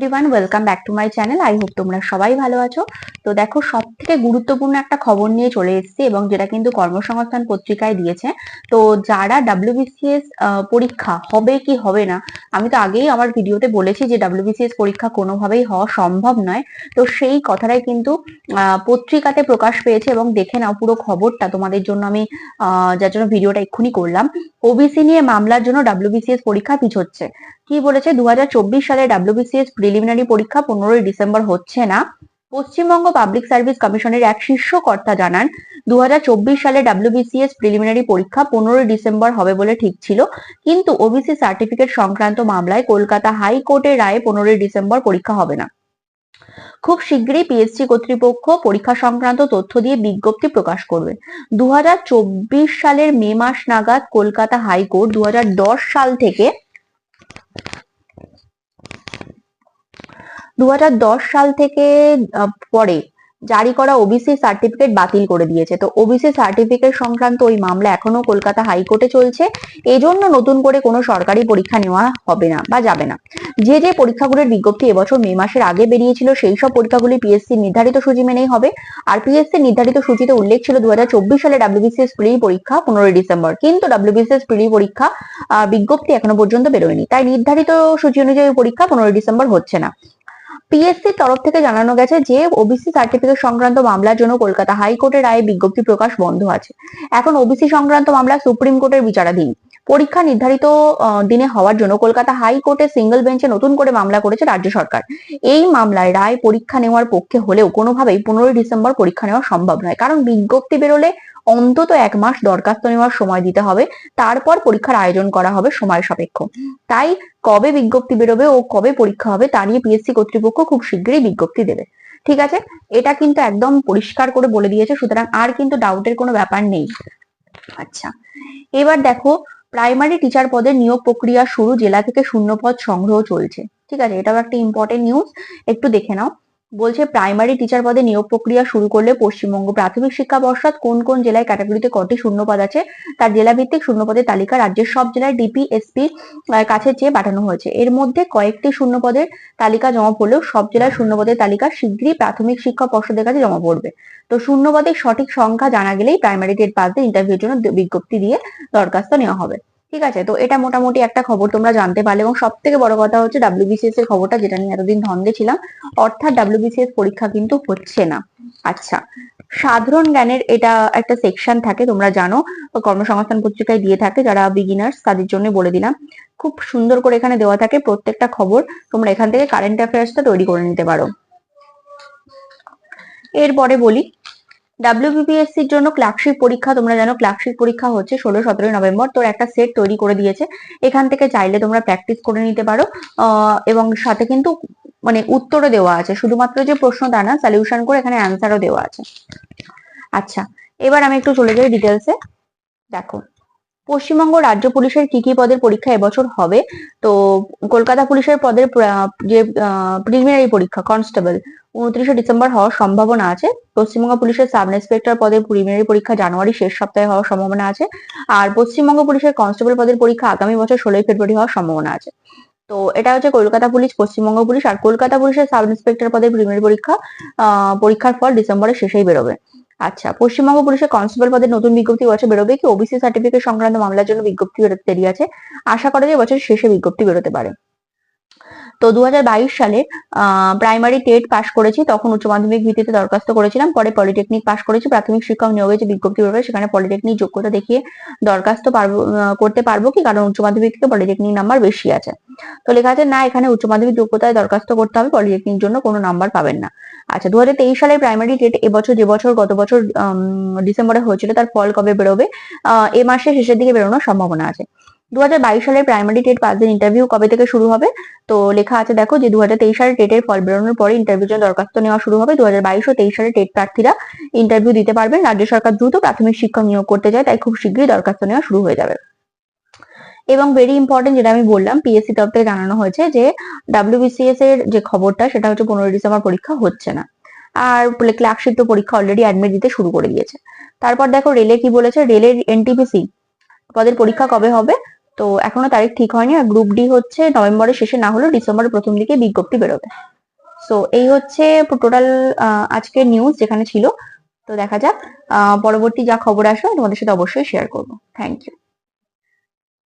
Everyone welcome back to my channel I hope তোমরা সবাই ভালো আছো। তো দেখো সব থেকে গুরুত্বপূর্ণ একটা খবর নিয়ে চলে এসেছি এবং যেটা কিন্তু কর্মসংস্থান পত্রিকায় দিয়েছে। তো যারা ডাব্লিউবিসিএস পরীক্ষা হবে কি হবে না, আমি তো আগেই আমার ভিডিওতে বলেছি যে ডাব্লিউবিসিএস পরীক্ষা কোনোভাবেই হওয়া সম্ভব নয়। তো সেই কথাটাই কিন্তু পত্রিকাতে প্রকাশ পেয়েছে এবং দেখে নাও পুরো খবরটা। তোমাদের জন্য আমি যার জন্য ভিডিওটা এক্ষুনি করলাম। ওবিসি নিয়ে মামলার জন্য ডাব্লিউবিসিএস পরীক্ষা পিছোচ্ছে। কি বলেছে? দু হাজার চব্বিশ সালে ডাব্লিউবিসিএস প্রিলিমিনারি পরীক্ষা পনেরোই ডিসেম্বর হচ্ছে না। পশ্চিমবঙ্গ পাবলিক সার্ভিস কমিশনের এক শীর্ষ কর্তা জানান, দুহাজার চব্বিশ সালে ডাব্লিউবিসিএস প্রিলিমিনারি পরীক্ষা পনেরোই ডিসেম্বর হবে বলে ঠিক ছিল, কিন্তু ওবিসি সার্টিফিকেট সংক্রান্ত মামলায় কলকাতা হাইকোর্টের রায়ে পনেরোই ডিসেম্বর পরীক্ষা হবে না। খুব শীঘ্রই পিএসসি কর্তৃপক্ষ পরীক্ষা সংক্রান্ত তথ্য দিয়ে বিজ্ঞপ্তি প্রকাশ করবে। দু হাজার চব্বিশ সালের মে মাস নাগাদ কলকাতা হাইকোর্ট দু হাজার দশ সাল থেকে দু হাজার দশ সাল থেকে পরে জারি করা ওবিসি সার্টিফিকেট বাতিল করে দিয়েছে। তো ওবিসি সার্টিফিকেট সংক্রান্ত ওই মামলা এখনও কলকাতা হাইকোর্টে চলছে। এজন্য নতুন করে কোনো সরকারি পরীক্ষা নেওয়া হবে না বা যাবে না। যে যে পরীক্ষাগুলোর বিজ্ঞপ্তি এবছর মে মাসের আগে বেরিয়েছিল, সেই সব পরীক্ষাগুলি পিএসসি নির্ধারিত সূচি মেনেই হবে। আর পিএসসি নির্ধারিত সূচিতে উল্লেখ ছিল দু হাজার চব্বিশ সালে ডাব্লিউবিসিএস প্রি পরীক্ষা পনেরোই ডিসেম্বর। কিন্তু ডাব্লিউবিসিএস প্রি পরীক্ষা বিজ্ঞপ্তি এখনও পর্যন্ত বেরোয়নি। তাই নির্ধারিত সূচি অনুযায়ী পরীক্ষা পনেরোই ডিসেম্বর হচ্ছে না। পিএসসির তরফ থেকে জানানো গেছে যে ওবিসি সার্টিফিকেট সংক্রান্ত মামলার জন্য কলকাতা হাইকোর্টের রায়ে বিজ্ঞপ্তি প্রকাশ বন্ধ আছে। এখন ওবিসি সংক্রান্ত মামলা সুপ্রিম কোর্টের বিচারাধীন। পরীক্ষা নির্ধারিত দিনে হওয়ার জন্য কলকাতা হাইকোর্টে সিঙ্গেল বেঞ্চে নতুন করে মামলা করেছে রাজ্য সরকার। এই মামলায় রায় পরীক্ষা নেওয়ার পক্ষে হলেও কোনোভাবেই পনেরোই ডিসেম্বর পরীক্ষা নেওয়া সম্ভব নয়। কারণ বিজ্ঞপ্তি বেরোলে অন্তত এক মাস দরখাস্ত নেওয়ার সময় দিতে হবে, তারপর পরীক্ষার আয়োজন করা হবে সময় সাপেক্ষ। তাই কবে বিজ্ঞপ্তি বেরোবে ও কবে পরীক্ষা হবে তা নিয়ে পিএসসি কর্তৃপক্ষ খুব শীঘ্রই বিজ্ঞপ্তি দেবে। ঠিক আছে? এটা কিন্তু একদম পরিষ্কার করে বলে দিয়েছে, সুতরাং আর কিন্তু ডাউটের কোনো ব্যাপার নেই। আচ্ছা। এবার দেখো প্রাইমারি টিচার পদের নিয়োগ প্রক্রিয়া শুরু জেলা থেকে শূন্য পদ সংগ্রহ চলছে। ঠিক আছে? এটাও একটা ইম্পর্টেন্ট নিউজ একটু দেখে নাও। বলছে প্রাইমারি টিচার পদে নিয়োগ প্রক্রিয়া শুরু করলে পশ্চিমবঙ্গ প্রাথমিক শিক্ষা পর্ষদ কোন কোন জেলায় ক্যাটাগরিতে কটি শূন্যপদ আছে? তার জেলা ভিত্তিক শূন্যপদের তালিকা রাজ্যের সব জেলায় ডিপিএসপি কাছে চেয়ে পাঠানো হয়েছে। এর মধ্যে কয়েকটি শূন্যপদের তালিকা জমা পড়লেও সব জেলার শূন্যপদের তালিকা শীঘ্রই প্রাথমিক শিক্ষা পর্ষদের কাছে জমা পড়বে। তো শূন্যপদের সঠিক সংখ্যা জানা গেলেই প্রাইমারি টেট পাস দিয়ে ইন্টারভিউর জন্য বিজ্ঞপ্তি দিয়ে দরখাস্ত নেওয়া হবে। ঠিক আছে? তো এটা মোটামুটি একটা খবর তোমরা জানতে পারলে এবং সব থেকে বড় কথা হচ্ছে ডাব্লিউবিসিএস এর খবরটা যেটা নিয়ে এতদিন ধন্দে ছিলাম অর্থাৎ ডাব্লিউবিসিএস পরীক্ষা কিন্তু হচ্ছে না। আচ্ছা সাধারণ জ্ঞানের এটা একটা সেকশন থাকে, তোমরা জানো, কর্মসংস্থান পত্রিকায় দিয়ে থাকে, যারা বিগিনার্স তাদের জন্য বলে দিলাম। খুব সুন্দর করে এখানে দেওয়া থাকে, প্রত্যেকটা খবর তোমরা এখান থেকে কারেন্ট অ্যাফেয়ার্সটা তৈরি করে নিতে পারো। এরপরে বলি ডাব্লিউবিপিএসসির জন্য ক্লার্কশিপ পরীক্ষা, তোমরা জানো ক্লার্কশিপ পরীক্ষা হচ্ছে ষোলো, সতেরোই নভেম্বর। তোর একটা সেট তৈরি করে দিয়েছে। এখান থেকে চাইলে তোমরা প্র্যাকটিস করে নিতে পারো। এবং সাথে কিন্তু মানে উত্তরও দেওয়া আছে। শুধুমাত্র যে প্রশ্ন তা না সলিউশন করে এখানে অ্যান্সারও দেওয়া আছে। আচ্ছা এবার আমি একটু চলে যাই ডিটেলসে দেখো পশ্চিমবঙ্গ রাজ্য পুলিশের কি কি পদের পরীক্ষা এবছর হবে? তো কলকাতা পুলিশের পদের যে প্রিলিমিনারি পরীক্ষা কনস্টেবল উনত্রিশে ডিসেম্বর হওয়ার সম্ভাবনা আছে। পশ্চিমবঙ্গ পুলিশের সাব ইন্সপেক্টর পদের প্রিলিমিনারি পরীক্ষা জানুয়ারি শেষ সপ্তাহে হওয়ার সম্ভাবনা আছে। আর পশ্চিমবঙ্গ পুলিশের কনস্টেবল পদের পরীক্ষা আগামী বছর ষোলোই ফেব্রুয়ারি হওয়ার সম্ভাবনা আছে। তো এটা হচ্ছে কলকাতা পুলিশ, পশ্চিমবঙ্গ পুলিশ আর কলকাতা পুলিশের সাব ইন্সপেক্টর পদের প্রিলিমিনারি পরীক্ষা পরীক্ষার ফল ডিসেম্বরের শেষেই বেরোবে। আচ্ছা পশ্চিমবঙ্গ পুলিশের কনস্টেবল পদে নতুন বিজ্ঞপ্তি বছর বেরোবে কি? ওবিসি সার্টিফিকেট সংক্রান্ত মামলার জন্য বিজ্ঞপ্তি বেরোতে দেরি আছে? আশা করা যায় বছর শেষে বিজ্ঞপ্তি বেরোতে পারে। তো দুহাজার বাইশ সালে প্রাইমারি টেট পাশ করেছি, তখন উচ্চ মাধ্যমিক ভিত্তিতে দরখাস্ত করেছিলাম, পরে পলিটেকনিক পাস করেছি, প্রাথমিক শিক্ষক নিয়োগে যে বিজ্ঞপ্তি বেরোবে সেখানে পলিটেকনিক যোগ্যতা দেখিয়ে দরখাস্ত পারব করতে পারব কি? কারণ উচ্চ মাধ্যমিক থেকে পলিটেকনিক নাম্বার বেশি আছে। তো লেখা আছে, না, এখানে উচ্চ মাধ্যমিক যোগ্যতায় দরখাস্ত করতে হবে পলিটেকনিক জন্য কোনো নাম্বার পাবেন না। আচ্ছা দু সালের প্রাইমারি টেট এবছর, যে বছর, গত বছর ডিসেম্বরে হয়েছিল, তার ফল কবে বেরোবে? এ মাসের শেষের দিকে বেরোনোর সম্ভাবনা আছে। দুহাজার বাইশ সালের প্রাইমারি টেট দিন ইন্টারভিউ কবে থেকে শুরু হবে? তো লেখা আছে, দেখো, যে দু সালে টেটের ফল বেরোনোর পরে ইন্টারভিউ জন্য দরখাস্ত নেওয়া শুরু হবে। দু ও তেইশ সালে টেট প্রার্থীরা ইন্টারভিউ দিতে পারবেন। রাজ্য সরকার দ্রুত প্রাথমিক শিক্ষক নিয়োগ করতে চায়, তাই খুব শীঘ্রই দরখাস্ত নেওয়া শুরু হয়ে যাবে। এবং ভেরি ইম্পর্টেন্ট যেটা আমি বললাম পিএসসি তরফ থেকে জানানো হয়েছে যে ডাব্লিউবিসিএস এর যে খবরটা, সেটা হচ্ছে পনেরোই ডিসেম্বর পরীক্ষা হচ্ছে না। আর ক্লার্কশিপ তো পরীক্ষা অলরেডি অ্যাডমিট দিতে শুরু করে দিয়েছে। তারপর দেখো রেলে কি বলেছে? রেলের এনটিপিসি পদের পরীক্ষা কবে হবে? তো এখনও তারিখ ঠিক হয়নি আর গ্রুপ ডি হচ্ছে নভেম্বরের শেষে, না হলেও ডিসেম্বরের প্রথম দিকে বিজ্ঞপ্তি বেরোবে। সো এই হচ্ছে টোটাল আজকের নিউজ যেখানে ছিল। তো দেখা যাক পরবর্তী যা খবর আসবে, তোমাদের সাথে অবশ্যই শেয়ার করব। Thank you